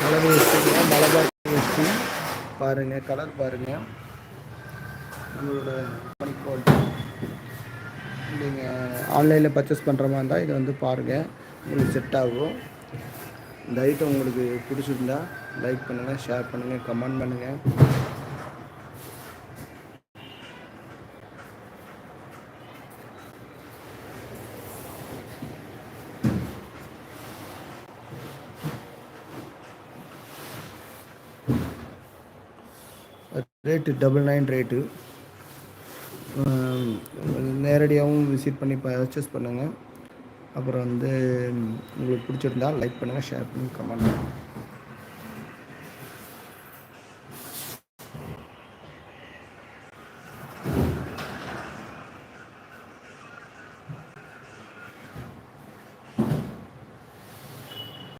Colour வேஷ்டிங்க Malabar வேஷ்டி பாருங்கள் colour பாருங்கள் நம்மளோட பனி குவாலிட்டி நீங்கள் ஆன்லைனில் பர்ச்சேஸ் பண்ணுற மாதிரி இருந்தால் இதை வந்து பாருங்கள் உங்களுக்கு செட் ஆகும். இந்த ஐட்டம் உங்களுக்கு பிடிச்சிருந்தா லைக் பண்ணுங்கள் ஷேர் பண்ணுங்கள் கமெண்ட் பண்ணுங்கள் ரேட்டு டபுள் நைன் ரேட்டு. நேரடியாகவும் விசிட் பண்ணி பர்ச்சேஸ் பண்ணுங்கள் அப்புறம் வந்து உங்களுக்கு பிடிச்சிருந்தா லைக் பண்ணுங்கள் ஷேர் பண்ணுங்கள் கமெண்ட் பண்ணுங்கள்